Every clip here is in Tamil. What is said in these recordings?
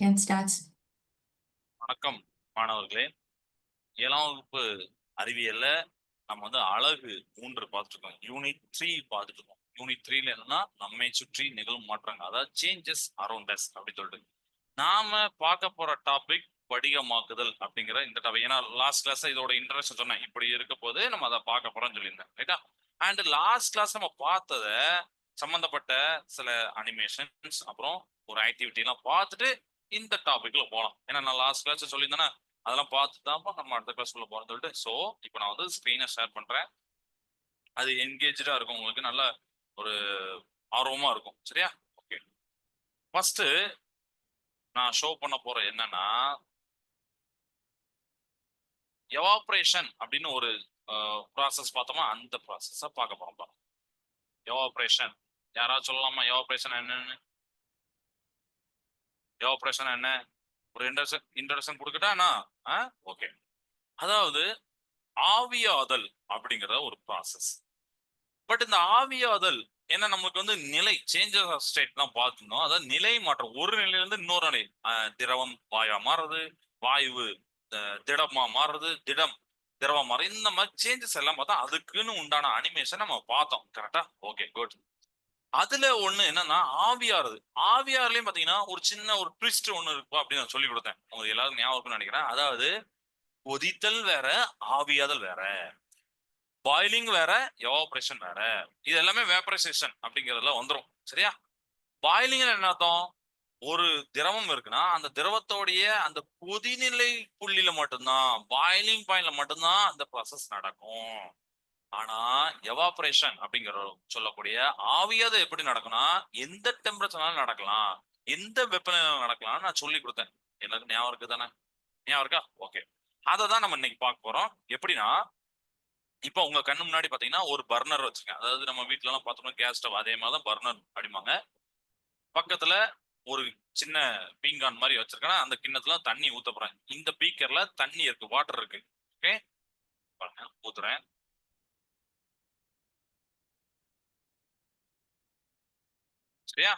Can start. வணக்கம் மாணவர்களே. ஏழாம் வகுப்பு அறிவியல்ல நம்ம வந்து அழகு மூன்று பார்த்துருக்கோம். இருக்கோம் யூனிட் த்ரீ பார்த்துட்டு இருக்கோம் யூனிட் த்ரீல என்னன்னா நம்மை சுற்றி நிகழும் மாற்றங்கள். அதாவது சேஞ்சஸ் அரௌண்ட் அஸ் அப்படின்னு சொல்லிட்டு. நாம பார்க்க போற டாபிக் படிகமாக்குதல் அப்படிங்கிற இந்த டாபிக் ஏன்னா லாஸ்ட் கிளாஸ் இதோட இன்ட்ரெஸ்ட் சொன்னேன். இப்படி இருக்க போது நம்ம அதை பார்க்க போறோம்னு சொல்லியிருந்தேன். ரைட்டா அண்ட் லாஸ்ட் கிளாஸ் நம்ம பார்த்தத சம்பந்தப்பட்ட சில அனிமேஷன்ஸ் அப்புறம் ஒரு ஆக்டிவிட்டி எல்லாம் பார்த்துட்டு இந்த டாபிக்ல போகலாம் ஏன்னா நான் லாஸ்ட் கிளாஸ் சொல்லியிருந்தேன்னா அதெல்லாம் பார்த்து தான் நம்ம அடுத்த கிளாஸ் உள்ள போறோம்னு சொல்லிட்டு. ஸோ இப்போ நான் வந்து ஸ்க்ரீனை ஷேர் பண்றேன். அது என்கேஜா இருக்கும். உங்களுக்கு நல்ல ஒரு ஆர்வமா இருக்கும். சரியா? ஓகே ஃபர்ஸ்ட் நான் ஷோ பண்ண போறேன் என்னன்னா எவாப்ரேஷன் அப்படின்னு ஒரு ப்ராசஸ் பார்த்தோமா? அந்த ப்ராசஸை பார்க்க போறோம் எவாப்ரேஷன் யாராவது சொல்லலாமா? எவாப்ரேஷன் என்னன்னு? எவாப்ரேஷன் என்ன? ஒரு இன்ட்ரடக்ஷன் இன்ட்ரடக்ஷன் கொடுக்கட்டானா ஆ ஓகே அதாவது ஆவியாதல் அப்படிங்கிற ஒரு ப்ராசஸ் பட் இந்த ஆவியாதல் என்ன நமக்கு வந்து நிலை சேஞ்சஸ் ஆஃப் ஸ்டேட் தான் பார்த்துருந்தோம் அதாவது நிலை மாற்றம். ஒரு நிலையிலேருந்து இன்னொரு நிலை. திரவம் வாயா மாறுறது வாயு திடமா மாறுறது திடம் திரவம் மாறுறது. இந்த மாதிரி சேஞ்சஸ் எல்லாம் பார்த்தா அதுக்குன்னு உண்டான அனிமேஷன் நம்ம பார்த்தோம். கரெக்டா ஓகே குட் அதுல ஒண்ணு என்னன்னா ஆவியாறுது ஆவியார்லயும் பாத்தீங்கன்னா ஒரு சின்ன ஒரு ட்விஸ்ட் ஒண்ணு இருக்கும் அப்படின்னு நான் சொல்லி கொடுத்தேன். உங்களுக்கு எல்லாரும் ஞாபகம் நினைக்கிறேன். அதாவது கொதித்தல் வேற ஆவியாதல் வேற. பாயிலிங் வேற எவாபரேஷன் வேற. இது எல்லாமே வேப்பரைசேஷன் அப்படிங்கிறதுல வந்துடும் சரியா? பாயிலிங் என்ன அர்த்தம்? ஒரு திரவம் இருக்குன்னா அந்த திரவத்தோடைய அந்த கொதிநிலை புள்ளியில மட்டும்தான் பாயிலிங் பாயிண்ட்ல மட்டும்தான் அந்த ப்ராசஸ் நடக்கும். ஆனா எவாபரேஷன் அப்படிங்கிற சொல்லக்கூடிய ஆவியாத எப்படி நடக்கும்னா எந்த டெம்பரேச்சர்னாலும் நடக்கலாம். எந்த வெப்பநிலையில நடக்கலாம். நான் சொல்லி கொடுத்தேன். எனக்கு ஞாபகம் இருக்கு தானே ஞாபகம் இருக்கா? ஓகே அதை தான் நம்ம இன்னைக்கு பார்க்க போறோம். எப்படின்னா இப்போ உங்க கண்ணு முன்னாடி பாத்தீங்கன்னா ஒரு பர்னர் வச்சிருக்கேன். அதாவது நம்ம வீட்டுல எல்லாம் பார்த்தோம்னா கேஸ் ஸ்டவ் அதே மாதிரி தான் பர்னர் அடிப்பாங்க. பக்கத்துல ஒரு சின்ன பீங்கான் மாதிரி வச்சிருக்கேன். அந்த கிண்ணத்துல தண்ணி ஊத்த போறேன். இந்த பீக்கர்ல தண்ணி இருக்கு வாட்டர் இருக்கு. ஓகே ஊத்துறேன். சரியா?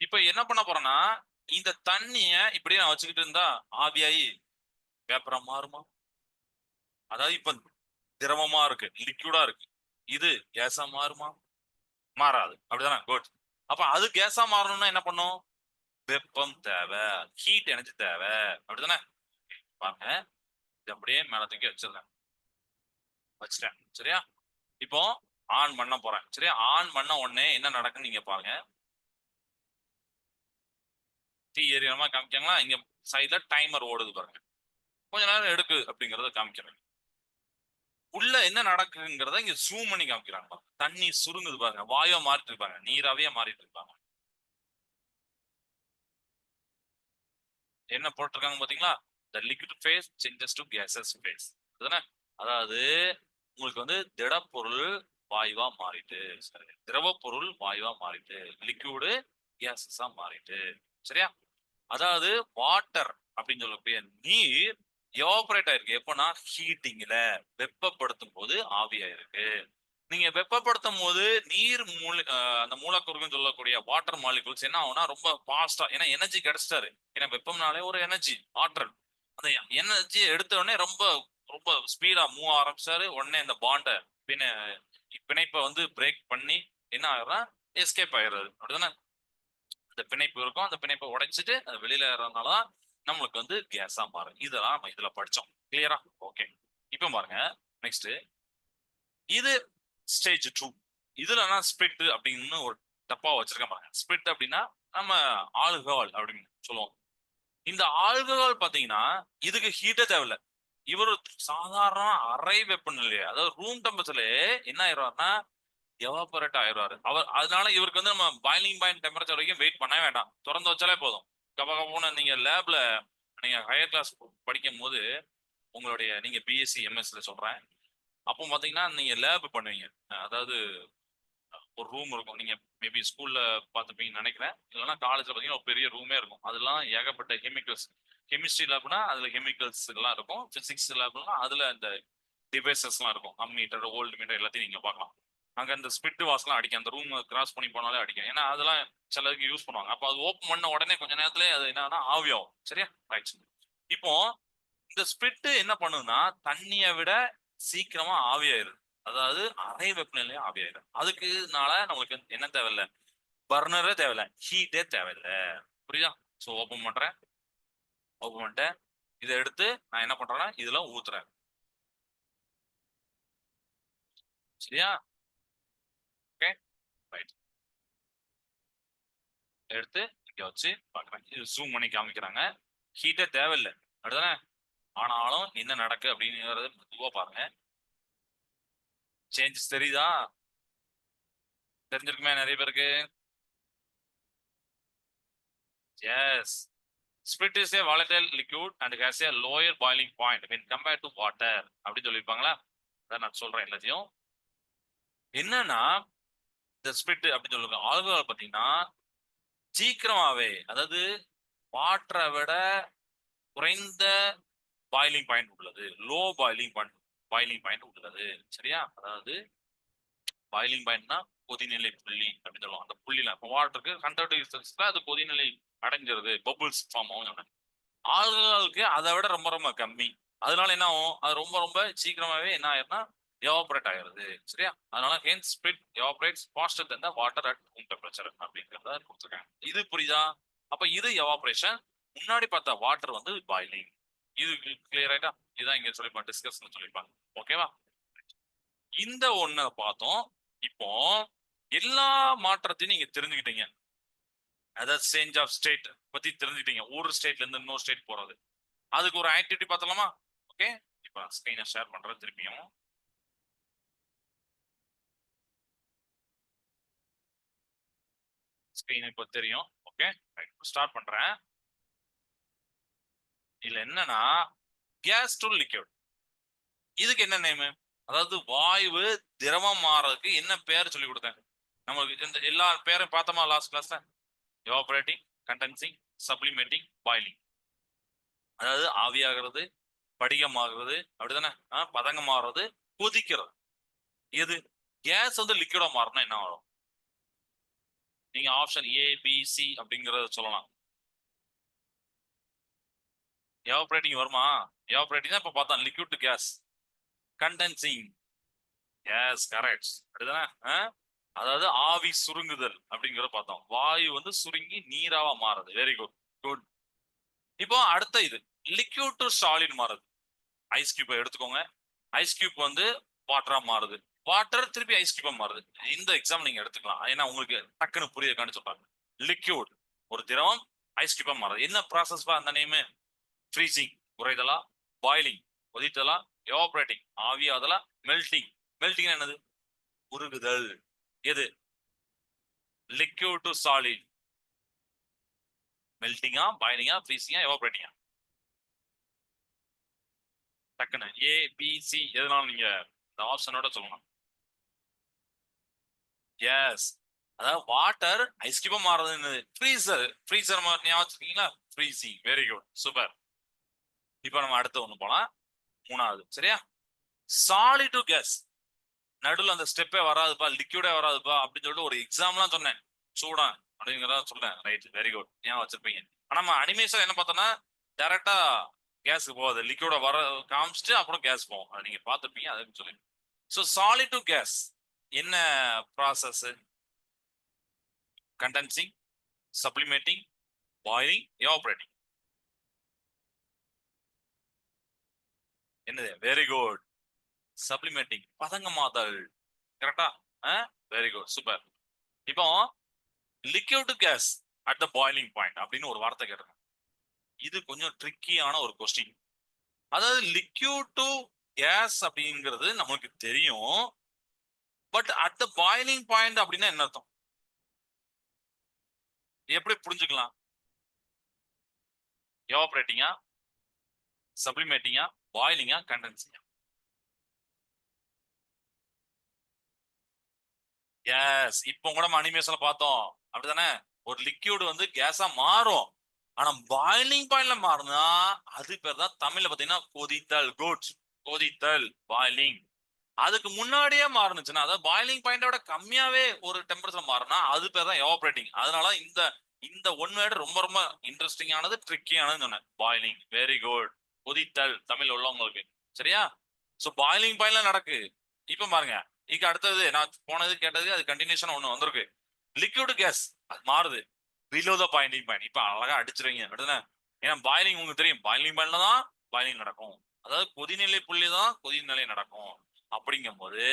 இப்ப என்ன பண்ண போறேன்னா இந்த தண்ணிய இப்படியே நான் வச்சுக்கிட்டு இருந்தா ஆவியாயி வேப்பரம் மாறுமா? அதாவது இப்ப திரவமா இருக்கு லிக்யூடா இருக்கு. இது கேஸா மாறுமா? மாறாது. அப்படிதானே? குட் அப்ப அது கேஸா மாறணும்னா என்ன பண்ணும்? வெப்பம் தேவை ஹீட் எனர்ஜி தேவை. அப்படிதானே? பாருங்க. இது அப்படியே மேல தூக்கி வச்சிருந்தேன் வச்சிட்டேன். சரியா? இப்போ ஆன் பண்ண போறேன். சரியா? ஆன் பண்ண உடனே என்ன நடக்குன்னு நீங்க பாருங்க. டீ ஏரியமா காமிக்காங்களா இங்க சைட்ல டைமர் ஓடுது பாருங்க. கொஞ்ச நேரம் எடுக்கு அப்படிங்கறத காமிக்கிறாங்க. உள்ள என்ன நடக்குங்கிறத இங்க ஜூம் பண்ணி காமிக்கிறாங்க பாருங்க. தண்ணி சுருங்குது பாருங்க. வாயோ மாறிட்டு இருப்பாங்க நீராவே மாறிட்டு இருப்பாங்க என்ன போட்டிருக்காங்க பாத்தீங்களா? The liquid phase changes to gases phase அதுதானே? அதாவது உங்களுக்கு வந்து திடப்பொருள் வாயுவா மாறிட்டு சரி திரவ பொருள் வாயுவா மாறிட்டு லிக்விடு கேசஸா மாறிட்டு சரியா? அதாவது வாட்டர் அப்படின்னு சொல்லக்கூடிய நீர் எவாபரேட் ஆயிருக்கு. எப்போனா ஹீட்டிங்ல வெப்பப்படுத்தும் போது ஆவியாயிருக்கு. நீங்க வெப்பப்படுத்தும் போது நீர் மூல அந்த மூலக்கூறுன்னு சொல்லக்கூடிய வாட்டர் மாலிகுல்ஸ் என்ன ஆகும்னா ரொம்ப ஃபாஸ்டா ஏன்னா எனர்ஜி கிடைச்சிட்டாரு. ஏன்னா வெப்பம்னாலே ஒரு எனர்ஜி ஆற்றல் அந்த எனர்ஜி எடுத்த உடனே ரொம்ப ரொம்ப ஸ்பீடா மூவ் ஆரம்பிச்சாரு. உடனே இந்த பாண்டை பின்ன பிணைப்பை வந்து பிரேக் பண்ணி என்ன ஆகுறா எஸ்கேப் ஆயிடுறது அப்படிதானே? இந்த பிணைப்பு இருக்கும். அந்த பிணைப்பை உடைச்சிட்டு அது வெளியில ஏறதுனாலதான் நம்மளுக்கு வந்து கேஸா மாறும். இதெல்லாம் நம்ம இதுல படிச்சோம். கிளியரா ஓகே இப்போ பாருங்க. நெக்ஸ்ட் இது ஸ்டேஜ் டூ இதுல நான் ஸ்பிரிட் அப்படின்னு ஒரு டப்பா வச்சிருக்கேன் பாருங்க. ஸ்பிரிட் அப்படின்னா நம்ம ஆல்கஹால் அப்படின்னு சொல்லுவோம். இந்த ஆல்கஹால் பாத்தீங்கன்னா இதுக்கு ஹீட்டே தேவையில்ல. இவர் சாதாரண அரை வெப்பநிலையே அதாவது ரூம் டெம்பரேச்சர்ல என்ன ஆயிடுவாருன்னா எவாபரேட் ஆயிடுவாரு? அவர் அதனால இவருக்கு வந்து நம்ம பாயிலிங் பாயிண்ட் டெம்பரேச்சர் வரைக்கும் வெயிட் பண்ணவே வேண்டாம். திறந்து வச்சாலே போதும். கப கபன்னு நீங்க லேப்ல நீங்க ஹையர் கிளாஸ் படிக்கும் போது உங்களுடைய நீங்க பிஎஸ்சி எம்எஸ்ல சொல்றேன். அப்போ பாத்தீங்கன்னா நீங்க லேப் பண்ணுவீங்க. அதாவது ஒரு ரூம் இருக்கும். நீங்க மேபி ஸ்கூல்ல பார்த்துப்பீங்கன்னு நினைக்கிறேன். இல்லைன்னா காலேஜ்ல பாத்தீங்கன்னா ஒரு பெரிய ரூமே இருக்கும். அதெல்லாம் ஏகப்பட்ட கெமிக்கல்ஸ் கெமிஸ்ட்ரி லேப்னா அதுல கெமிக்கல்ஸ் எல்லாம் இருக்கும். பிசிக்ஸ் லேப்னா அதுல அந்த டிவைசஸ்லாம் இருக்கும். அம்மீட்டர் ஓல்டு மீட்டர் எல்லாத்தையும் நீங்க பார்க்கலாம். அங்க அந்த ஸ்பிட் வாசலாம் அடிக்கும். அந்த ரூம் கிராஸ் பண்ணி போனாலே அடிக்கும். ஏன்னா அதெல்லாம் சிலருக்கு யூஸ் பண்ணுவாங்க. அப்போ அது ஓப்பன் பண்ண உடனே கொஞ்ச நேரத்துல அது என்னன்னா ஆவியாகும் சரியா? ரைட் இப்போ இந்த ஸ்பிரிட் என்ன பண்ணுதுன்னா தண்ணியை விட சீக்கிரமா ஆவியாயிருது அதாவது அரை வெப்பநிலையே ஆவியாயிரும் அதுக்குனால நம்மளுக்கு என்ன தேவையில்ல? பர்னரே தேவையில்ல. ஹீட்டே தேவையில்ல. புரியுதா? ஸோ ஓப்பன் பண்றேன். ஓப்பன் பண்ணிட்டேன். இதை எடுத்து நான் என்ன பண்றேன்னா இதுல ஊத்துறேன். சரியா ஓகே ரைட் எடுத்து இங்க வச்சு பார்க்குறேன் இது ஜூம் பண்ணி காமிக்கிறாங்க. ஹீட்டே தேவையில்லை. அப்படிதானே ஆனாலும் என்ன நடக்கு அப்படிங்கிறது மெதுவா பாருங்க. சேஞ்சஸ் தெரியுதா? தெரிஞ்சிருக்குமே நிறைய பேருக்கு. Yes spirit is a volatile liquid and has a lower boiling point mean compare to water அப்படின்னு சொல்லியிருப்பாங்களா? அதான் நான் சொல்றேன் எல்லாத்தையும். என்னன்னா இந்த ஸ்பிரிட் அப்படின்னு சொல்லுங்க ஆல்கஹால் பார்த்தீங்கன்னா சீக்கிரமாவே அதாவது வாட்டரை விட குறைந்த பாயிலிங் பாயிண்ட் உள்ளது. Low boiling point boiling point உள்ளது. சரியா? அதாவது பாயிலிங் பாயிண்ட்னா கொதிநிலை புள்ளி அப்படின்னு சொல்லுவோம் அந்த புள்ளில இப்போ வாட்டருக்கு ஹண்ட்ரட் டிகிரி அது கொதிநிலை அடைஞ்சிருது. பபுள்ஸ் ஃபார்ம் ஆகும் ஆல்கஹாலுக்கு அதை விட ரொம்ப ரொம்ப கம்மி. அதனால என்ன ஆகும்? அது ரொம்ப ரொம்ப சீக்கிரமாவே என்ன ஆயிரும்னா எவாபரேட் ஆகிறது சரியா? அதனால hence spirit evaporates faster than the water at room temperature அப்படிங்கிறத கொடுத்துருக்காங்க. இது புரியுதா? அப்ப இது எவாபரேஷன் முன்னாடி பார்த்த வாட்டர் வந்து பாய்லிங் இது கிளியர் ஆயிட்டா? இதுதான் இங்க சொல்லிருப்பாங்க டிஸ்கஸ் சொல்லிருப்பாங்க ஓகேவா இந்த ஒன்ன பார்த்தோம். இப்போ எல்லா மாற்றத்தையும் நீங்க தெரிஞ்சுக்கிட்டீங்க. அதாவது சேஞ்ச் ஆஃப் ஸ்டேட் பத்தி தெரிஞ்சுக்கிட்டீங்க. ஒரு ஸ்டேட்ல இருந்து இன்னொரு ஸ்டேட் போறது. அதுக்கு ஒரு ஆக்டிவிட்டி பார்த்தலாமா ஓகே இப்போ ஸ்க்ரீனை ஷேர் பண்றது திருப்பியும். ஸ்கிரீன் இப்போ தெரியும். ஓகே ஸ்டார்ட் பண்றேன். இதுல என்னன்னா கேஸ் டு லிக்யூட் இதுக்கு என்ன நேம் அதாவது வாயு திரவம் மாறதுக்கு என்ன பேர் சொல்லி கொடுத்தேன்? நமக்கு இந்த எல்லா பேரும் பார்த்தோமா லாஸ்ட் கிளாஸ்ல எவாபரேட்டிங் கண்டென்சிங் சப்ளிமேட்டிங் பாயிலிங் அதாவது ஆவியாகிறது படிகமாகிறது அப்படிதானே ஆ, பதங்கமாகிறது கொதிக்கிறது. எது? கேஸ் வந்து லிக்விடா மாறினா என்ன ஆகும்? நீங்க ஆப்ஷன் ஏ பி சி அப்படிங்கறத சொல்லலாம். எவாபரேட்டிங் வருமா? எவாபரேட்டிங் தான் இப்ப பார்த்தோம் liquid to gas condensing yes correct அப்படிதானே அதாவது ஆவி சுருங்குதல் அப்படிங்கறத பார்த்தோம். வாயு வந்து சுருங்கி நீராவா மாறுது. வெரி குட் குட் இப்போ அடுத்த இது. லிக்யூட் டு சாலிட் மாறுது. ஐஸ் கியூப் எடுத்துக்கோங்க. ஐஸ் கியூப் வந்து வாட்டரா மாறுது. வாட்டர் திருப்பி ஐஸ் கியூபா மாறுது. இந்த எக்ஸாம் நீங்க எடுத்துக்கலாம். ஏன்னா உங்களுக்கு டக்குன்னு புரியுதுக்கான்னு சொல்றாங்க. லிக்யூட் ஒரு திரவம் ஐஸ் கியூபா மாறுது. என்ன ப்ராசஸ் பா அந்த நேம் ஃப்ரீசிங் உறைதலா? பாயிலிங் கொதித்தலா? எவாபரேட்டிங் ஆவியாதலா? மெல்டிங் மெல்டிங் என்னது? உருகுதல். எது? லிக்யூட் டு சாலிட் மெல்டிங்கா பாய்லிங்கா ஃப்ரீசிங்கா எவாபரேட்டிங்கா டக்குன்னு ஏ பி சி எதுனாலும் நீங்க இந்த ஆப்ஷனோட சொல்லலாம். எஸ் அதாவது வாட்டர் ஐஸ் கியூபா மாறுறது ஃப்ரீசர் ஃப்ரீசர் ஞாபகம் வச்சிருக்கீங்களா? ஃப்ரீசிங் வெரி குட் சூப்பர் இப்போ நம்ம அடுத்து ஒன்று போகலாம் மூணாவது. சரியா? சாலிட் டு கேஸ் நடுவில் அந்த ஸ்டெப்பே வராதுப்பா. லிக்யூடே வராதுப்பா. அப்படின்னு சொல்லிட்டு ஒரு எக்ஸாம்லாம் சொன்னேன். சூடா. அப்படிங்கிறத சொன்னேன் ரைட் வெரி குட் ஏன் வச்சிருப்பீங்க. ஆனால் நம்ம அனிமேஷன் என்ன பார்த்தோன்னா டேரெக்டாக கேஸுக்கு போகாது. லிக்யூட வர காமிச்சிட்டு அப்புறம் கேஸ் போகும். அது நீங்க பார்த்துருப்பீங்க. அதை சொல்லி ஸோ சாலிட் டு கேஸ் என்ன process condensing sublimating boiling evaporating என்னது? வெரி குட் சப்ளிமேட்டிங் பதங்கமாதல். கரெக்டா வெரி குட் சூப்பர் இப்போ liquid gas at the boiling point அப்படின்னு ஒரு வார்த்தை கேட்டிருக்கேன். இது கொஞ்சம் ட்ரிக்கியான ஒரு கொஸ்டின் அதாவது லிக்யூட் டு கேஸ் அப்படிங்கிறது நமக்கு தெரியும். But at the boiling point அப்படின்னா என்ன அர்த்தம்? எப்படி புரிஞ்சுக்கலாம்? எவாபரேட்டிங்கா சப்ளிமேட்டிங்கா பாயிலிங்கா கண்டென்சிங்கா எஸ் இப்போ கூட நம்ம அனிமேஷன்ல பார்த்தோம். அப்படிதானே ஒரு லிக்யூட் வந்து கேஸா மாறும். ஆனா பாயிலிங் பாயிண்ட்ல மாறுனா அது பேர் தான் தமிழ்ல பாத்தீங்கன்னா கொதித்தல். குட் கொதித்தல். பாயிலிங் அதுக்கு முன்னாடியே மாறுனுச்சுன்னா அதாவது பாயிலிங் பாயிண்டோட கம்மியாவே ஒரு டெம்பரேச்சர் மாறினா அது பேர் தான் எவாபரேட்டிங் அதனால இந்த இந்த ஒன் வேர்டு ரொம்ப ரொம்ப இன்ட்ரெஸ்டிங்கானது ட்ரிக்கியானது சொன்னேன். பாயிலிங் வெரி குட் கொதித்தல் தமிழ் உள்ளவங்களுக்கு. சரியா? ஸோ பாயிலிங் பாயிண்ட்ல நடக்கு. இப்ப பாருங்க. இங்க அடுத்தது நான் போனது கேட்டது அது கண்டினியூஷன் ஒண்ணு வந்திருக்கு. லிக்விட் கேஸ் அது மாறுது. பிலோ த பாயிலிங் பாயிண்ட் இப்ப அழகா அடிச்சிருவீங்க அப்படிதானே? ஏன்னா பாயிலிங் உங்களுக்கு தெரியும். பாயிலிங் பாயிண்ட்ல தான் பாயிலிங் நடக்கும். அதாவது கொதிநிலை புள்ளி தான் கொதிநிலை நடக்கும். அப்படிங்கும்போது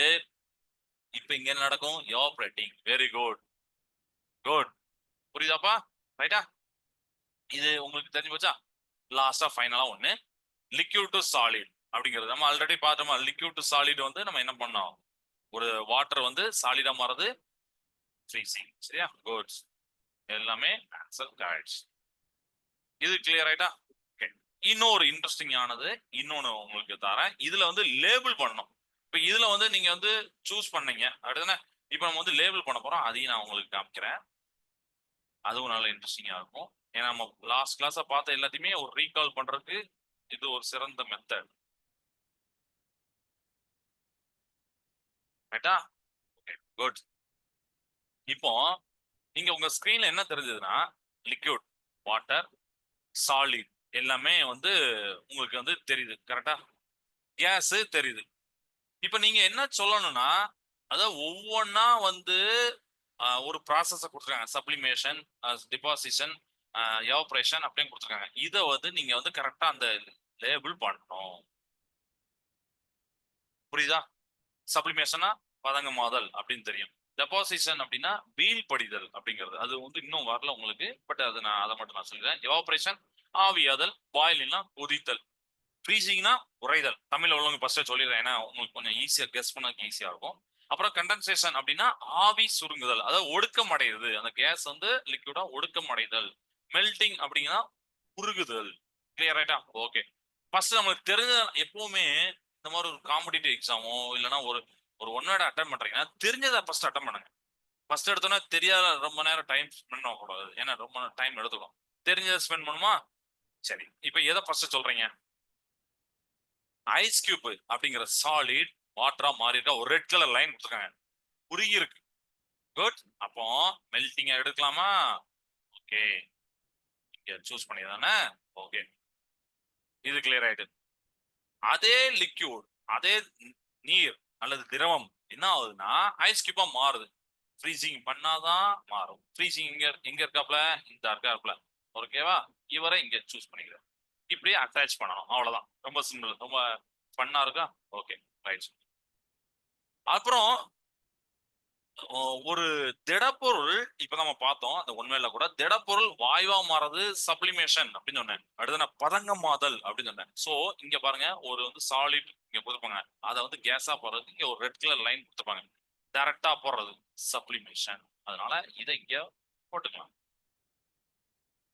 இப்ப இங்க என்ன நடக்கும்? எவாபரேட்டிங் வெரி குட் குட் புரியுதாப்பா? ரைட்டா இது உங்களுக்கு தெரிஞ்சு போச்சா? லாஸ்டா ஃபைனலா ஒண்ணு. லிக்யூட் டு சாலிட் அப்படிங்கிறது. நம்ம ஆல்ரெடி பார்த்தோமா? லிக்யூட் டு சாலிட் வந்து நம்ம என்ன பண்ணோம்? ஒரு வாட்டர் வந்து சாலிடா மாறுது. ஃப்ரீசிங் சரியா? குட்ஸ் எல்லாமே ஆன்சர் கரெக்ட் இது கிளியர் ஆயிட்டா? இன்னொரு இன்ட்ரெஸ்டிங் ஆனது இன்னொன்னு உங்களுக்கு தரேன். இதுல வந்து லேபிள் பண்ணணும். இப்போ இதுல வந்து நீங்க வந்து சூஸ் பண்ணீங்க. அப்படிதானே? இப்போ நம்ம வந்து லேபிள் பண்ண போறோம். அதையும் நான் உங்களுக்கு காமிக்கிறேன். அதுவும் நல்ல இன்ட்ரெஸ்டிங்காக இருக்கும். ஏன்னா நம்ம லாஸ்ட் கிளாஸ பார்த்த எல்லாத்தையுமே ஒரு ரீகால் பண்றதுக்கு இது ஒரு சிறந்த மெத்தட் ரைட்டா ஓகே குட் இப்போ நீங்க உங்க ஸ்கிரீன்ல என்ன தெரிஞ்சதுன்னா லிக்யூட் வாட்டர் சாலிட் எல்லாமே வந்து உங்களுக்கு வந்து தெரியுது. கரெக்டா கேஸு தெரியுது. இப்போ நீங்க என்ன சொல்லணும்னா அதாவது ஒவ்வொன்னா வந்து ஒரு ப்ராசஸை கொடுத்துருக்காங்க. சப்ளிமேஷன் டிபாசிஷன் எவப்ரேஷன் அப்படின்னு கொடுத்துருக்காங்க. இதை வந்து நீங்க வந்து கரெக்டா அந்த லேபிள் பண்ணணும். புரியுதா? சப்ளிமேஷனா பதங்கமாதல் அப்படின்னு தெரியும். டெபாசிஷன் அப்படின்னா வீல் படிதல் அப்படிங்கிறது. அது வந்து இன்னும் வரல உங்களுக்கு பட் அது நான் அதை மட்டும் நான் சொல்லிடுறேன் எவாபரேஷன் ஆவியாதல் பாயிலிங்னா கொதித்தல் ஃப்ரீசிங்னா உறைதல். தமிழ்ல உள்ளவங்க ஃபர்ஸ்டே சொல்லிடுறேன். ஏன்னா உங்களுக்கு கொஞ்சம் ஈஸியா கெஸ் பண்ண ஈஸியா இருக்கும். அப்புறம் கண்டென்சேஷன் அப்படின்னா ஆவி சுருங்குதல். அதாவது ஒடுக்கம் அடையுது அந்த கேஸ் வந்து லிக்விடா ஒடுக்கம் அடைதல். மெல்டிங் அப்படிங்கன்னா உருகுதல். கிளியர் ஆயிட்டா? ஓகே ஃபர்ஸ்ட் நம்மளுக்கு தெரிஞ்ச எப்பவுமே இந்த மாதிரி ஒரு காம்படிட்டிவ் எக்ஸாமோ இல்லைன்னா ஒரு ஒரு ஒன் வேர்ட் அட்டன் பண்றீங்கன்னா தெரிஞ்சதை ஃபர்ஸ்ட் அட்டன் பண்ணுங்க. ஃபர்ஸ்ட் எடுத்தோன்னா தெரியாத ரொம்ப நேரம் டைம் ஸ்பெண்ட் பண்ணக்கூடாது. ஏன்னா ரொம்ப டைம் எடுத்துக்கும் தெரிஞ்சதை ஸ்பெண்ட் பண்ணுமா? சரி. இப்போ எதை ஃபர்ஸ்ட் சொல்றீங்க? ஐஸ் கியூப் அப்படிங்கிற சாலிட் வாட்டரா மாறிட்டா ஒரு ரெட் கலர் லைன் கொடுத்துருக்காங்க. குறுகி இருக்கு குட் அப்போ மெல்டிங் எடுக்கலாமா? ஓகே இங்க சூஸ் பண்ணிதானே ஓகே இது கிளியர் ஆயிட்டு. அதே லிக்யூட் அதே நீர் அல்லது திரவம் என்ன ஆகுதுன்னா ஐஸ் கியூபா மாறுது. ஃப்ரீசிங் பண்ணாதான் மாறும். ஃப்ரீசிங் இங்க எங்க இருக்காப்ல இந்த இருக்காப்ல ஓகேவா இவரை இங்க சூஸ் பண்ணிக்கிறேன். இப்படியே அட்டாச் பண்ணணும் அவ்வளவுதான். ரொம்ப சிம்பிள் ரொம்ப ஃபன்னா இருக்கா? ஓகே ரைட் அப்புறம் ஒரு திடப்பொருள் இப்ப நம்ம பார்த்தோம் அந்த உண்மையில கூட திடப்பொருள் வாய்வா மாறது சப்ளிமேஷன் அப்படின்னு சொன்னேன். அடுத்து நான் பதங்கமாதல் அப்படின்னு சொன்னேன். சோ இங்க பாருங்க ஒரு வந்து சாலிட் இங்க கொடுப்பாங்க. அதை வந்து கேஸா போடுறது இங்க ஒரு ரெட் கலர் லைன் கொடுத்துருப்பாங்க. டைரக்டா போடுறது சப்ளிமேஷன் அதனால இதை இங்க போட்டுக்கலாம்.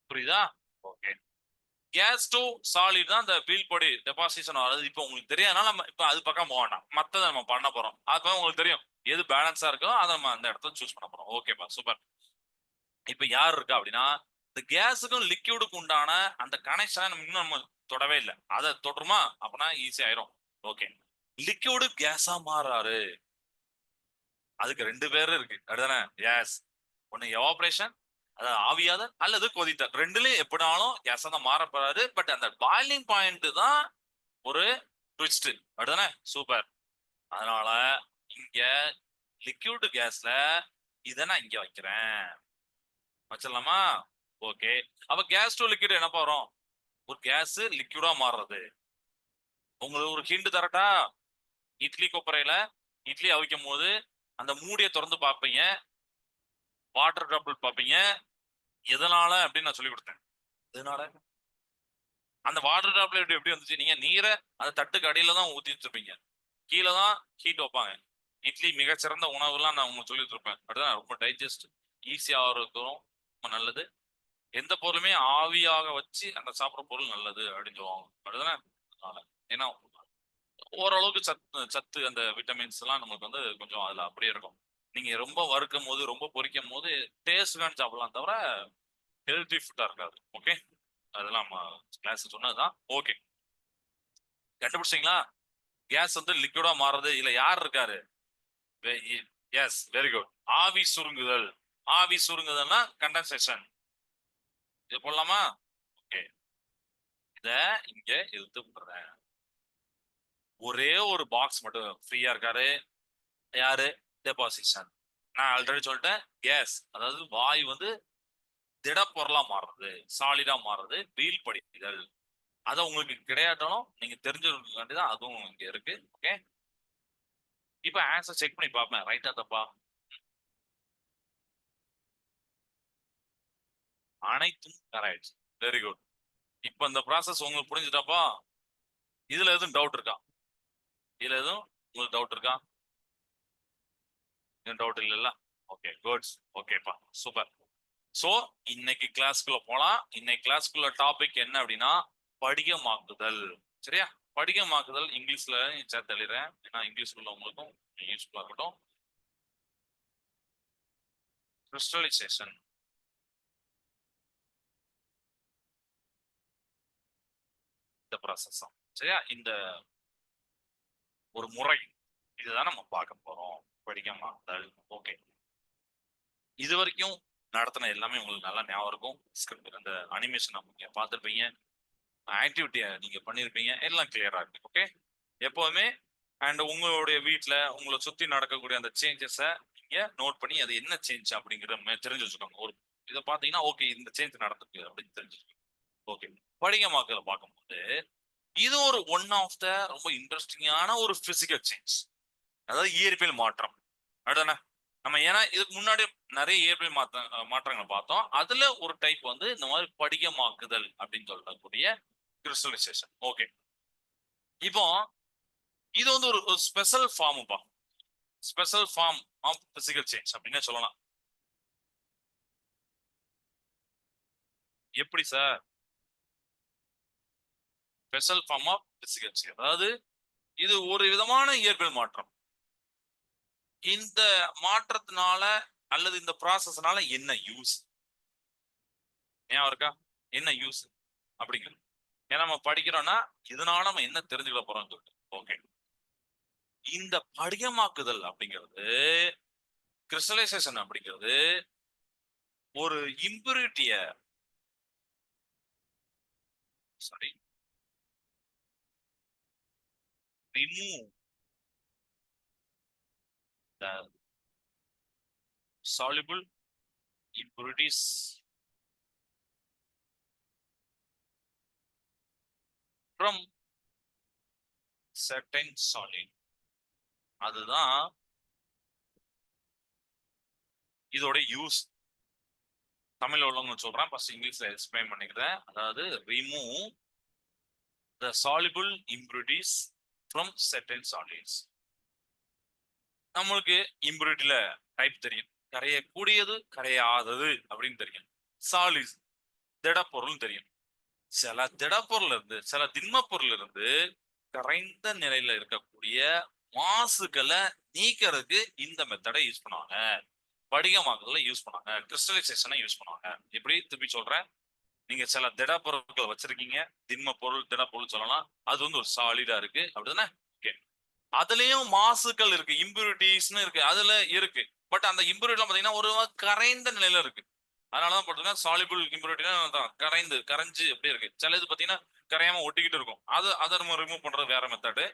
புரியுதா? ஓகே கேஸ் டு சாலிட் தான் அந்த பீல் பொடி டெபாசிஷன் வர்றது இப்போ உங்களுக்கு தெரியாதனால நம்ம இப்போ அது பக்கம் போக வேண்டாம். மற்றதை நம்ம பண்ண போறோம். அதுக்கு உங்களுக்கு தெரியும். எது பேலன்ஸா இருக்கோ அதை நம்ம அந்த இடத்துல சூஸ் பண்ண போறோம். ஓகேப்பா சூப்பர் இப்போ யார் இருக்கா அப்படின்னா இந்த கேஸுக்கும் லிக்யூடுக்கு உண்டான அந்த கனெக்ஷனை நம்ம இன்னும் நம்ம தொடவே இல்லை. அதை தொடருமா? அப்படின்னா ஈஸி ஆயிரும். ஓகே லிக்யூடு கேஸா மாறாரு அதுக்கு ரெண்டு பேர் இருக்கு. அப்படிதானே? எஸ் ஒன்னு எவாபரேஷன் அதாவது ஆவியாதல் அல்லது கொதித்தல். ரெண்டுலயும் எப்படினாலும் கேஸா தான் மாறப்படாது. பட் அந்த பாயிலிங் பாயிண்ட் தான் ஒரு ட்விஸ்ட் அப்படிதானே? சூப்பர் அதனால இங்க லிக்யூட் கேஸ்ல இதை நான் இங்க வைக்கிறேன். வச்சிடலாமா? ஓகே அப்ப கேஸ் டு லிக்யூட் என்ன வரும் ஒரு கேஸ் லிக்யூடா மாறுறது. உங்களுக்கு ஒரு ஹிண்ட் தரட்டா? இட்லி கொப்பரையில இட்லி அவிக்கும் போது அந்த மூடியை திறந்து பார்ப்பீங்க. வாட்டர் ட்ராப்பிள் பார்ப்பீங்க. எதனால அப்படின்னு நான் சொல்லி கொடுத்தேன். எதனால? அந்த வாட்டர் டாப்லெட் எப்படி எப்படி வந்துச்சு? நீங்க நீரை அந்த தட்டுக்கு அடியில தான் ஊத்தி வச்சிருப்பீங்க. கீழே தான் ஹீட் வைப்பாங்க. இட்லி மிகச்சிறந்த உணவுலாம் நான் உங்களுக்கு சொல்லி இருப்பேன் அப்படிதான் ரொம்ப டைஜஸ்ட் ஈஸியாக இருக்கும் ரொம்ப நல்லது. எந்த பொருளுமே ஆவியாக வச்சு அந்த சாப்பிட்ற பொருள் நல்லது அப்படின்னு சொல்லுவாங்க. அப்படிதானே? ஏன்னா ஓரளவுக்கு சத்து சத்து அந்த விட்டமின்ஸ் எல்லாம் நமக்கு வந்து கொஞ்சம் அதுல அப்படியே இருக்கும். நீங்க ரொம்ப வறுக்கும் போது ரொம்ப பொறிக்கும் போது டேஸ்ட்கான சாப்பிடலாம் தவிர ஹெல்தி ஃபுட்டா இருக்காது. ஓகே அதெல்லாம் கிளாஸ் சொன்னதுதான். ஓகே கண்டுபிடிச்சிங்களா கேஸ் வந்து லிக்விடா மாறுறது. இல்ல யார் இருக்காரு? எஸ் வெரி குட் ஆவி சுருங்குதல். ஆவி சுருங்குதல்னா கண்டென்சேஷன் இது போடலாமா? ஓகே இத இங்க இழுத்து விட்டுறேன். ஒரே ஒரு பாக்ஸ் மட்டும் ஃப்ரீயா இருக்காரு. யாரு? டெபாசிஷன் நான் ஆல்ரெடி சொல்லிட்டேன். கேஸ் அதாவது வாயு வந்து திடப்பொருளா மாறுறது சாலிடா மாறுறது வீல் படிதல் அது உங்களுக்கு கிடையாட்டாலும் நீங்க தெரிஞ்சுக்காண்டி தான் அதுவும் இங்க இருக்கு. ஓகே இப்ப ஆன்சர் செக் பண்ணி பார்ப்பேன். ரைட்டா தப்பா? அனைத்தும் கரெக்ட் வெரி குட் இப்ப இந்த ப்ராசஸ் உங்களுக்கு புரிஞ்சுட்டாப்பா? இதுல எதுவும் டவுட் இருக்கா? இதுல எதுவும் உங்களுக்கு டவுட் இருக்கா? டவுட் இல்லைல்ல. ஓகே குட்ஸ் ஓகேப்பா சூப்பர் ஸோ இன்னைக்கு கிளாஸ்க்குள்ள போகலாம் இன்னைக்கு கிளாஸ்க்குள்ள டாபிக் என்ன அப்படின்னா படிகமாக்குதல். சரியா? படிகமாக்குதல் இங்கிலீஷ்ல சேர்த்து எழுதுறேன் ஏன்னா இங்கிலீஷ் உள்ளவங்களுக்கும் யூஸ்ஃபுல்லாக இருக்கட்டும். கிறிஸ்டலைசேஷன் இந்த ப்ராசஸ் சரியா? இந்த ஒரு முறை. இதுதான் நம்ம பார்க்க போறோம். படிகமாக்குதல் ஓகே இது வரைக்கும் நடத்தின எல்லாமே உங்களுக்கு நல்லா ஞாபகம் இருக்கும். ஸ்கிரிப்ட் அந்த அனிமேஷன் நீங்க பார்த்துருப்பீங்க. ஆக்டிவிட்டியை நீங்க பண்ணியிருப்பீங்க எல்லாம் கிளியரா இருக்கு. ஓகே எப்போவுமே அண்ட் உங்களுடைய வீட்டில் உங்களை சுற்றி நடக்கக்கூடிய அந்த சேஞ்சஸை நீங்கள் நோட் பண்ணி அது என்ன சேஞ்ச் அப்படிங்கிற மாதிரி தெரிஞ்சு வச்சுக்கோங்க ஒரு இதை பார்த்தீங்கன்னா ஓகே இந்த சேஞ்ச் நடந்திருக்கு அப்படின்னு தெரிஞ்சுக்கோங்க ஓகே படிகமாக்கல பார்க்கும்போது இது ஒரு ஒன் ஆஃப் த ரொம்ப இன்ட்ரெஸ்டிங்கான ஒரு பிசிக்கல் சேஞ்ச் அதாவது இயற்பியல் மாற்றம். அடுத்தானே நம்ம ஏன்னா இதுக்கு முன்னாடி நிறைய இயற்பியல் மாற்ற மாற்றங்கள் பார்த்தோம். அதுல ஒரு டைப் வந்து இந்த மாதிரி படிகமாக்குதல் அப்படின்னு சொல்லக்கூடிய கிறிஸ்டலைசேஷன் ஓகே இப்போ இது வந்து ஒரு special ஃபார்முப்பா special form of physical change அப்படின்னு சொல்லலாம். எப்படி sir special form of physical change அதாவது இது ஒரு விதமான இயற்பியல் மாற்றம். இந்த மாற்றத்தினால அல்லது இந்த ப்ராசஸ்னால என்ன யூஸ் ஏன் இருக்கா என்ன யூஸ் அப்படிங்கிறது ஏன்னா நம்ம படிக்கிறோம்னா இதனால நம்ம என்ன தெரிஞ்சுக்க போறோம் சொல்லிட்டு. ஓகே இந்த படிகமாக்குதல் அப்படிங்கிறது கிறிஸ்டலைசேஷன் அப்படிங்கிறது ஒரு இம்பியூரிட்டிய sorry remove the soluble impurities from certain solid. அதுதான் இதோட யூஸ் தமிழ் உள்ளவங்க சொல்றேன் ஃபர்ஸ்ட் இங்கிலீஷ்ல எக்ஸ்பிளைன் பண்ணிக்கிறேன். அதாவது remove the soluble impurities from certain solids நம்மளுக்கு இம்பியூரிட்டில டைப் தெரியும். கரையக்கூடியது கரையாதது அப்படின்னு தெரியும். சாலிஸ் திடப்பொருள் தெரியும். சில திடப்பொருள் இருந்து சில திண்மப்பொருள் இருந்து கரைந்த நிலையில இருக்கக்கூடிய மாசுகளை நீக்கிறதுக்கு இந்த மெத்தடை யூஸ் பண்ணுவாங்க. படிகமாக்குதல யூஸ் பண்ணாங்க கிறிஸ்டலைசேஷனை யூஸ் பண்ணுவாங்க. எப்படி? திருப்பி சொல்றேன். நீங்க சில திடப்பொருட்கள் வச்சிருக்கீங்க. திண்ம பொருள் திடப்பொருள் சொல்லலாம். அது வந்து ஒரு சாலிடா இருக்கு. அப்படிதானே? அதுலயும் மாசுக்கள் இருக்கு இம்பியூரிட்டிஸ்னு இருக்கு அதுல இருக்கு. பட் அந்த இம்பியூரிட்டி பாத்தீங்கன்னா ஒரு கரைந்த நிலையில இருக்கு. அதனாலதான் போட்டிருக்கேன் சாலிபிள் இம்பியூரிட்டினா கரைந்து கரைஞ்சு அப்படியே இருக்கு. சில இது பாத்தீங்கன்னா கரையாம ஒட்டிக்கிட்டு இருக்கும். அது அதை நம்ம ரிமூவ் பண்றது வேற மெத்தடு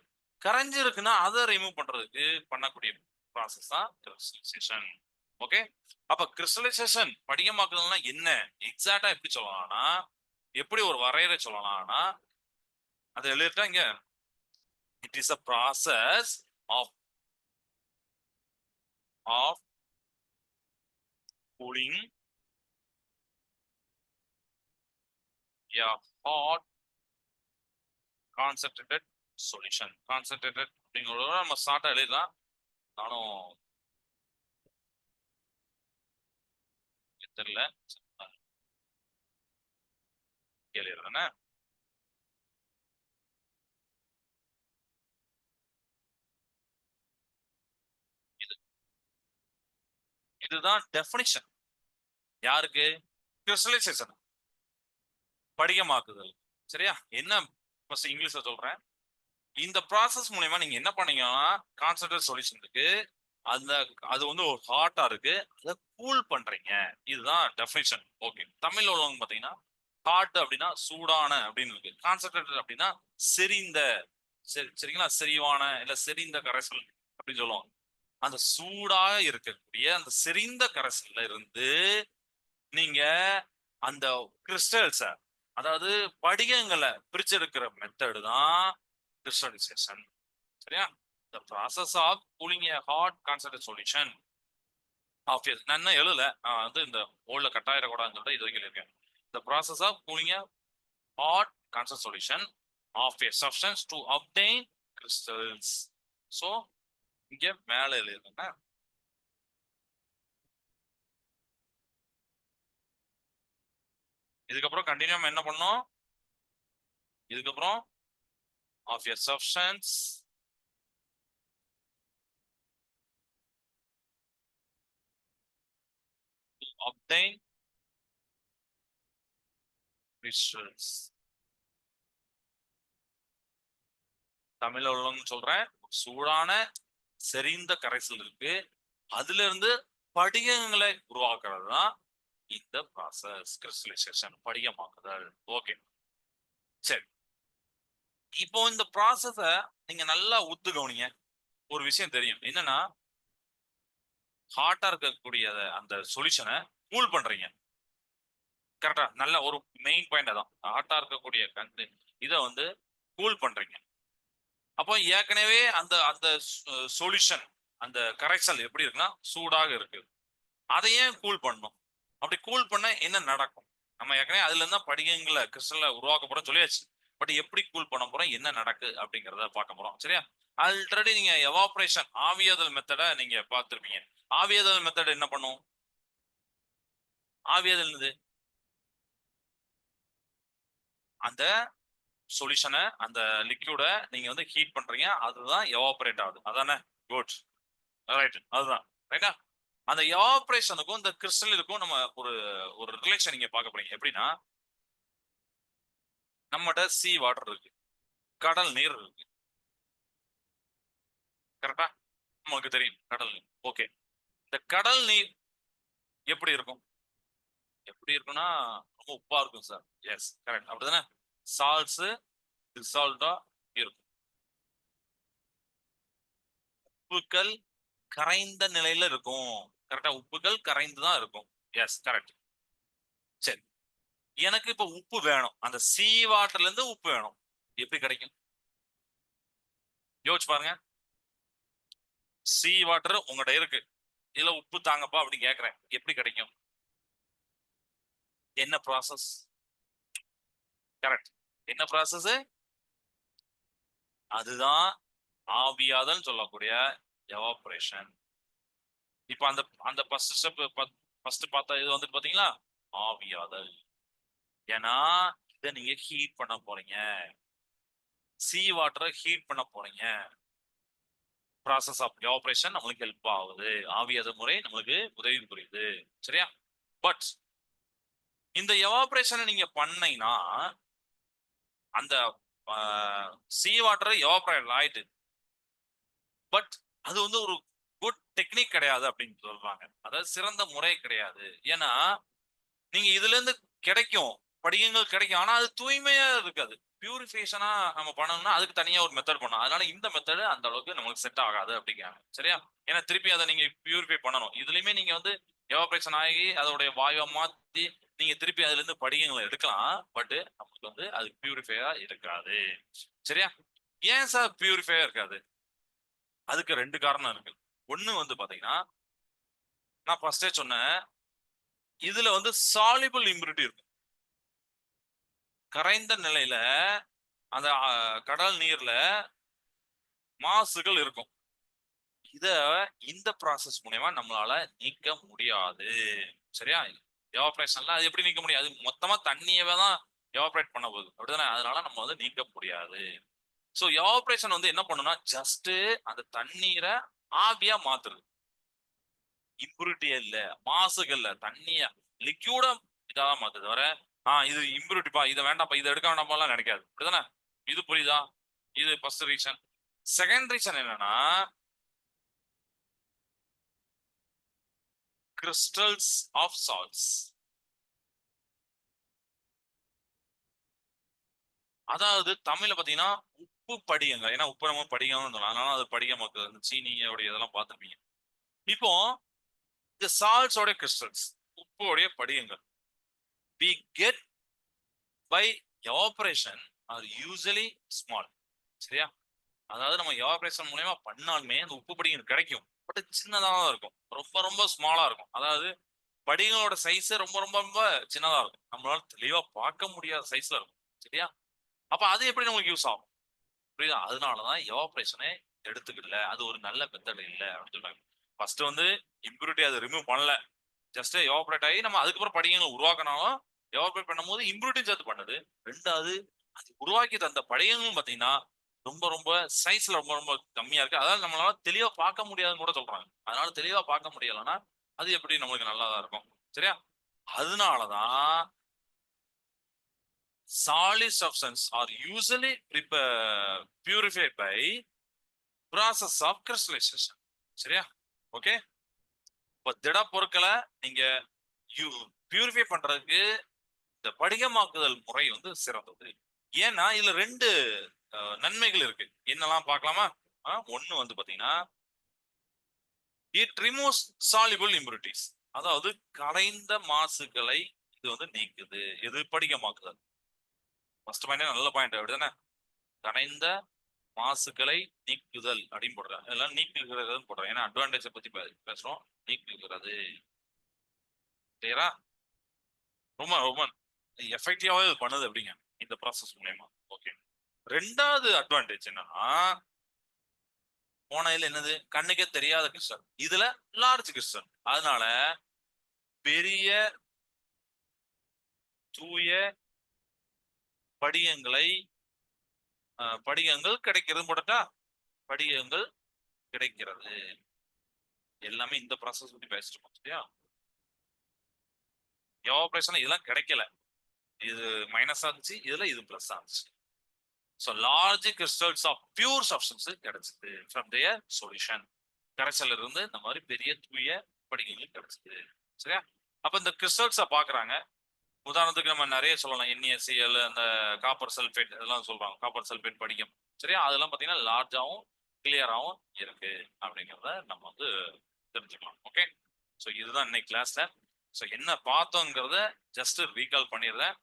கரைஞ்சு இருக்குன்னா அதை ரிமூவ் பண்றதுக்கு பண்ணக்கூடிய ப்ராசஸ் தான் கிறிஸ்டலைசேஷன் ஓகே அப்ப கிறிஸ்டலைசேஷன் படிகமாக்குதல்னா என்ன? எக்ஸாக்டா எப்படி சொல்லலாம்னா எப்படி ஒரு வரையறை சொல்லலாம்னா அதை எழுதிட்டா இங்க it is a process of of cooling a hot concentrated solution concentrated அப்படிங்கிறத நம்ம ஷார்ட்டா எழுதலாம் நானும் தெரியல எழுதுறேன் இதுதான் டெஃபினிஷன் யாருக்கு? கிறிஸ்டலைசேஷன் படிகமாக்குதல். சரியா? என்ன ஃபர்ஸ்ட் இங்கிலீஷ்ல சொல்றேன். இந்த ப்ராசஸ் மூலயமா நீங்க என்ன பண்ணீங்கன்னா கான்சன்ட்ரேட் சொல்யூஷன் இருக்கு. அந்த அது வந்து ஒரு ஹாட்டா இருக்கு. அதை கூல் பண்றீங்க. இதுதான் டெஃபினிஷன் ஓகே தமிழ்ல உள்ளவங்க பாத்தீங்கன்னா ஹாட் அப்படின்னா சூடான அப்படின்னு இருக்கு. கான்சன்ட்ரேட்டட் அப்படின்னா செறிந்த சரி சரிங்களா? செறிவான இல்ல செறிந்த கரைசல் அப்படின்னு சொல்லுவாங்க. அந்த சூடாக இருக்கக்கூடிய அந்த செறிந்த கரைசல்ல இருந்து நீங்க அந்த கிறிஸ்டல்ஸ அதாவது படிகங்களை பிரிச்செடுக்கிற மெத்தடு தான் கிறிஸ்டலைசேஷன் சரியா? The process of cooling a hot concentrated solution of a நான் இன்னும் எழுதல. நான் வந்து இந்த ஓல்ல கட்டாயிடக்கூடாதுன்னு சொல்லிட்டு இது வரைக்கும் இருக்கேன் the process of cooling a hot concentrated solution of a substance to obtain crystals so இங்க மேல எழுதுங்க இதுக்கப்புறம் கண்டினியூ என்ன பண்ணோம்? இதுக்கப்புறம் of your substance to obtain தமிழ்ல உள்ளவங்க சொல்றேன் சூடான செறிந்த கரைசல் இருக்கு அதுல இருந்து படிகங்களை உருவாக்குறது தான் இந்த ப்ராசஸ் கிறிஸ்டலைசேஷன் படிகமாக்குதல். ஓகே சரி. இப்போ இந்த ப்ராசஸ நீங்க நல்லா உத்து கவனிங்க. ஒரு விஷயம் தெரியும். என்னன்னா ஹாட்டா இருக்கக்கூடிய அந்த சொல்யூஷனை கூல் பண்றீங்க. கரெக்டா நல்ல ஒரு மெயின் பாயிண்ட் தான் ஹாட்டா இருக்கக்கூடிய கண்டு இதை வந்து கூல் பண்றீங்க. அப்போ ஏற்கனவே அந்த அந்த சொல்யூஷன் அந்த கரைசல் எப்படி இருக்குன்னா சூடாக இருக்கு. அதை ஏன் கூல் பண்ணும் அப்படி கூல் பண்ண என்ன நடக்கும்? நம்ம ஏற்கனவே அதுல இருந்தா படிகங்களை கிறிஸ்டல்ல உருவாக்க போறோம் சொல்லியாச்சு. பட் எப்படி கூல் பண்ண போறோம்? என்ன நடக்கு? அப்படிங்கிறத பார்க்க போறோம். சரியா? ஆல்ரெடி நீங்க எவாப்ரேஷன் ஆவியாதல் மெத்தடை நீங்க பார்த்துருப்பீங்க. ஆவியாதல் மெத்தட் என்ன பண்ணும்? ஆவியாதல் இது அந்த சொல்யூஷனை அந்த லிக்யூடை நீங்க வந்து ஹீட் பண்றீங்க. அதுதான் எவாபரேட் ஆகுது. அதானே? குட் ரைட் அதுதான். ரைட்டா அந்த எவாபரேஷனுக்கும் இந்த கிறிஸ்டலுக்கும் நம்ம ஒரு ஒரு ரிலேஷன் நீங்க பார்க்க போறீங்க. எப்படின்னா நம்மகிட்ட சி வாட்டர் இருக்கு. கடல் நீர் இருக்கு. கரெக்டா நமக்கு தெரியும். கடல் நீர். ஓகே இந்த கடல் நீர் எப்படி இருக்கும்? எப்படி இருக்கும்னா ரொம்ப உப்பா இருக்கும் சார் எஸ் கரெக்ட் அப்படிதானே சால்ஸ் டிசால்ட்டா இருக்கும். உப்புக்கள் கரைந்த நிலையில இருக்கும். கரெக்டா உப்புகள் கரைந்து தான் இருக்கும். எஸ் கரெக்ட் சரி. எனக்கு இப்ப உப்பு வேணும். அந்த சீ வாட்டர்ல இருந்து உப்பு வேணும். எப்படி கிடைக்கும்? யோசிச்சு பாருங்க. சீ வாட்டர் உங்கள்கிட்ட இருக்கு. இதுல உப்பு தாங்கப்பா அப்படின்னு கேக்குறேன். எப்படி கிடைக்கும்? என்ன ப்ராசஸ் கரெக்ட் என்ன ப்ராசஸ் அதுதான் ஆவியாதல் சொல்லக்கூடிய எவாபரேஷன் இப்ப அந்த அந்த ஃபர்ஸ்ட் ஸ்டெப் ஃபர்ஸ்ட் பார்த்தா இது வந்துட்டு பாத்தீங்களா? ஆவியாதல். ஏன்னா இதை நீங்க ஹீட் பண்ண போறீங்க. சீ வாட்டரை ஹீட் பண்ண போறீங்க. ப்ராசஸ் ஆஃப் எவாபரேஷன் நம்மளுக்கு ஹெல்ப் ஆகுது. ஆவியாதல் முறை நம்மளுக்கு உதவி புரியுது. சரியா? பட் இந்த எவாபரேஷனை நீங்க பண்ணீங்கன்னா அந்த சீ வாட்டர் எவாபரேட் ஆயிட்டு. பட் அது வந்து ஒரு குட் டெக்னிக் கிடையாது அப்படின்னு சொல்றாங்க. அதாவது சிறந்த முறை கிடையாது. ஏன்னா நீங்க இதுல இருந்து கிடைக்கும். படிகங்கள் கிடைக்கும். ஆனா அது தூய்மையா இருக்காது. பியூரிஃபிகேஷனா நம்ம பண்ணணும்னா அதுக்கு தனியா ஒரு மெத்தட் பண்ணணும். அதனால இந்த மெத்தடு அந்த அளவுக்கு நமக்கு செட் ஆகாது அப்படிங்கிறாங்க. சரியா? ஏன்னா திருப்பி அதை நீங்க பியூரிஃபை பண்ணணும். இதுலயுமே நீங்க வந்து எவாபரேஷன் ஆகி அதோடைய வாயுவை மாத்தி நீங்க திருப்பி அதுல இருந்து படிகங்களை எடுக்கலாம். பட் நமக்கு வந்து அது பியூரிஃபையா இருக்காது. சரியா? ஏன் சார் பியூரிஃபையா இருக்காது? அதுக்கு ரெண்டு காரணம் இருக்கு. ஒண்ணு வந்து பாத்தீங்கன்னா நான் ஃபர்ஸ்டே சொன்னேன். இதுல வந்து சாலிபிள் இம்யூனிட்டி இருக்கும் கரைந்த நிலையில அந்த கடல் நீர்ல மாசுகள் இருக்கும். இத இந்த ப்ராசஸ் மூலயமா நம்மளால நீக்க முடியாது. சரியா? எவாப்ரேஷன்ல அது எப்படி நீக்க முடியாது அது மொத்தமா தண்ணியவே தான் எவாப்ரேட் பண்ண போகுது. அப்படிதானே? அதனால நம்ம வந்து நீக்க முடியாது. ஸோ எவாப்ரேஷன் வந்து என்ன பண்ணுனா ஜஸ்ட் அந்த தண்ணீரை ஆவியா மாத்துறது. இம்ப்யூரிட்டியே இல்ல மாசுகள் இல்ல தண்ணிய லிக்யூட இதாதான் மாத்துது. வர ஆஹ் இது இம்ப்யூரிட்டிப்பா இதை வேண்டாம்ப்பா இதை எடுக்க வேண்டாம்பாலாம் நினைக்காது. அப்படிதானே? இது புரியுதா? இது ஃபர்ஸ்ட் ரீசன் செகண்ட் ரீசன் என்னன்னா crystals ஆஃப் salts. அதாவது தமிழ்ல பாத்தீங்கன்னா உப்பு படியங்க ஏன்னா உப்பு நம்ம படிக்கணும்னு சொல்லலாம் அதனால அது மக்கள் அந்த சீனியோடைய இதெல்லாம் பார்த்துருப்பீங்க. இப்போ இந்த சால்ட்ஸோட கிறிஸ்டல்ஸ் உப்போடைய படியங்கள். We get by evaporation are usually small சரியா? அதாவது நம்ம எவாபரேஷன் மூலயமா பண்ணாலுமே அந்த உப்பு படிகள் கிடைக்கும். பட் சின்னதாக தான் இருக்கும். ரொம்ப ரொம்ப ஸ்மாலாக இருக்கும். அதாவது படிகளோட சைஸ் ரொம்ப ரொம்ப ரொம்ப சின்னதாக இருக்கும். நம்மளால தெளிவாக பார்க்க முடியாத சைஸில் இருக்கும். சரியா? அப்போ அது எப்படி நமக்கு யூஸ் ஆகும்? புரியுதா? அதனாலதான் எவாபரேஷனே எடுத்துக்கல. அது ஒரு நல்ல மெத்தட் இல்லை அப்படின்னு சொல்றாங்க. ஃபர்ஸ்ட் வந்து இம்ப்யூரிட்டி அதை ரிமூவ் பண்ணல. ஜஸ்ட் எவாபரேட் ஆகி நம்ம அதுக்கப்புறம் படிகங்களை உருவாக்கினாலும் எவாபரேட் பண்ணும்போது இம்ப்யூரிட்டியும் சேர்த்து பண்ணுது. ரெண்டாவது அது உருவாக்கி தந்த படிகங்களும் பார்த்தீங்கன்னா ரொம்ப ரொம்ப சைஸ்ல ரொம்ப ரொம்ப கம்மியா இருக்கு. அதாவது நம்மளால தெளிவா பார்க்க முடியாதுன்னு கூட சொல்றாங்க. அதனால தெளிவா பார்க்க முடியலன்னா அது எப்படி நம்மளுக்கு நல்லா தான் இருக்கும். சரியா? அதனாலதான் solid substance are usually prepare, purified by process of crystallization. சரியா? ஓகே இப்போ திட பொருட்களை நீங்க பியூரிஃபை பண்றதுக்கு இந்த படிகமாக்குதல் முறை வந்து சிறந்தது. ஏன்னா இதுல ரெண்டு நன்மைகள் இருக்கு. என்னெல்லாம் பார்க்கலாமா? ஒண்ணு வந்து பாத்தீங்கன்னா இட் ரிமூவ்ஸ் சாலிபிள் impurities. அதாவது கலைந்த மாசுகளை இது வந்து நீக்குது. எது படிகமாக்குதல்? ஃபர்ஸ்ட் பாயிண்ட் நல்ல பாயிண்ட் அப்படிதானே கலைந்த மாசுகளை நீக்குதல் அப்படின்னு போடுறேன் இதெல்லாம் நீக்குகிறதுன்னு போடுறேன் ஏன்னா அட்வான்டேஜை பத்தி பேசுறோம். நீக்குகிறது. கிளியரா ரொம்ப ரொம்ப எஃபெக்டிவாவே இது பண்ணுது அப்படிங்க. இந்த ப்ராசஸ் மூலயமா. ஓகே ரெண்டாவது அட்வான்டேஜ் என்னன்னா போன இதுல என்னது? கண்ணுக்கே தெரியாத கிறிஸ்டன் இதுல லார்ஜ் கிறிஸ்டன் அதனால பெரிய தூய படிகங்களை படிகங்கள் கிடைக்கிறது போட்டா படிகங்கள் கிடைக்கிறது. எல்லாமே இந்த ப்ராசஸ் பத்தி பேசிட்டு இருக்கோம் சரியா? எவாபரேஷன் இதெல்லாம் கிடைக்கல. இது மைனஸ் ஆச்சு இதுல இது பிளஸ் ஆச்சு so large crystals of pure substance கிடைச்சது ஃப்ரம் தேர் சொல்யூஷன் கரைசல்ல இருந்து இந்த மாதிரி பெரிய தூய படிகங்கள் கிடைச்சது சரியா? அப்ப இந்த கிறிஸ்டல்ஸை பாக்குறாங்க உதாரணத்துக்கு நம்ம நிறைய சொல்லலாம். NaCl அந்த காப்பர் சல்ஃபேட் இதெல்லாம் சொல்றாங்க. காப்பர் சல்ஃபேட் படிக்கும் சரியா? அதெல்லாம் பார்த்தீங்கன்னா லார்ஜாகவும் கிளியராகவும் இருக்கு. அப்படிங்கிறத நம்ம வந்து தெரிஞ்சுக்கலாம். ஓகே ஸோ இதுதான் இன்னைக்கு கிளாஸ்ல ஸோ என்ன பார்த்தோங்கிறத ஜஸ்ட் ரீகால் பண்ணிடுறேன்.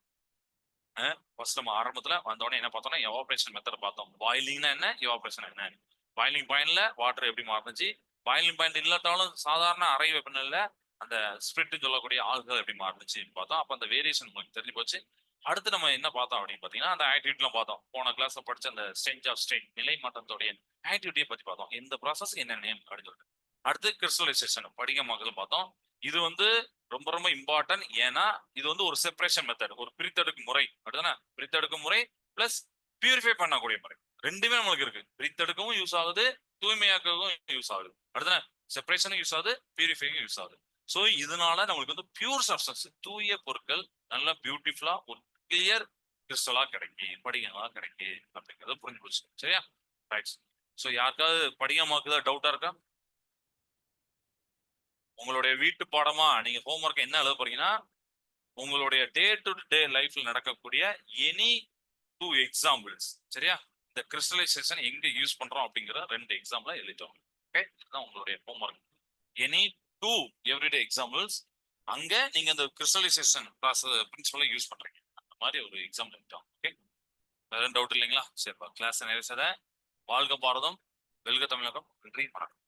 ஃபர்ஸ்ட் நம்ம ஆரம்பத்துல வந்தோடனே என்ன பார்த்தோம்னா எவாபரேஷன் மெத்தட் பார்த்தோம். பாயிலிங்னா என்ன? எவாபரேஷன் என்ன? பாயிலிங் பாயிண்ட்ல வாட்டர் எப்படி மாறுனுச்சு? பாயிலிங் பாயிண்ட் இல்லாட்டாலும் சாதாரண அறை வெப்பநிலையில அந்த ஸ்பிரிட் சொல்லக்கூடிய ஆள்கள் எப்படி மாறுனுச்சு பார்த்தோம். அப்போ அந்த வேரியேஷன் உங்களுக்கு தெரிஞ்சு போச்சு. அடுத்து நம்ம என்ன பார்த்தோம் அப்படின்னு பார்த்தீங்கன்னா அந்த ஆக்டிவிட்டிலாம் பார்த்தோம். போன கிளாஸ்ல படிச்ச அந்த ஸ்டேஞ்ச் ஆஃப் ஸ்டேட் நிலை மாற்றத்தோடைய ஆக்டிவிட்டியை பற்றி பார்த்தோம். இந்த ப்ராசஸ் என்ன நேம் அப்படின்னு சொல்லிட்டு. அடுத்து கிறிஸ்டலைசேஷன் படிகமாக்கல் பார்த்தோம். இது வந்து ரொம்ப ரொம்ப இம்பார்ட்டன்ட் ஏன்னா இது வந்து ஒரு செப்பரேஷன் மெத்தட் ஒரு பிரித்தெடுக்கும் முறை. அப்படிதானே பிரித்தெடுக்கும் முறை பிளஸ் பியூரிஃபை பண்ணக்கூடிய முறை. ரெண்டுமே நம்மளுக்கு இருக்கு. பிரித்தெடுக்கவும் யூஸ் ஆகுது தூய்மையாக்கவும் யூஸ் ஆகுது. அடுத்தானே செப்பரேஷனும் யூஸ் ஆகுது பியூரிஃபைக்கும் யூஸ் ஆகுது. ஸோ இதனால நம்மளுக்கு வந்து பியூர் சப்ஸ்டன்ஸ் தூய பொருட்கள் நல்ல பியூட்டிஃபுல்லா ஒரு கிளியர் கிறிஸ்டலா கிடைக்கும் படிகங்களா கிடைக்கும் அப்படிங்கறத புரிஞ்சு போச்சு சரியா? ரைட் ஸோ யாருக்காவது படிகமாக்குதா டவுட்டா இருக்கா? உங்களுடைய வீட்டு பாடமா நீங்க ஹோம்ஒர்க் என்ன எழுத போறீங்கன்னா உங்களுடைய டே டு டே லைஃப்ல நடக்கக்கூடிய எனி டூ எக்ஸாம்பிள்ஸ் சரியா? இந்த கிறிஸ்டலைசேஷன் எங்க யூஸ் பண்றோம் அப்படிங்கிற ரெண்டு எக்ஸாம்பிள எழுதிட்டோம் ஓகே இதுதான் உங்களுடைய homework any two everyday examples அங்க நீங்க இந்த கிறிஸ்டலைசேஷன் ப்ராசஸ் பிரின்சிபலை யூஸ் பண்றீங்க. அந்த மாதிரி ஒரு எக்ஸாம்பிள் எழுதிட்டோம் ஓகே வேற டவுட் இல்லைங்களா? சரிப்பா கிளாஸ் நிறைய வாழ்க பாரதம் வெல்க தமிழகம் நன்றி வணக்கம்.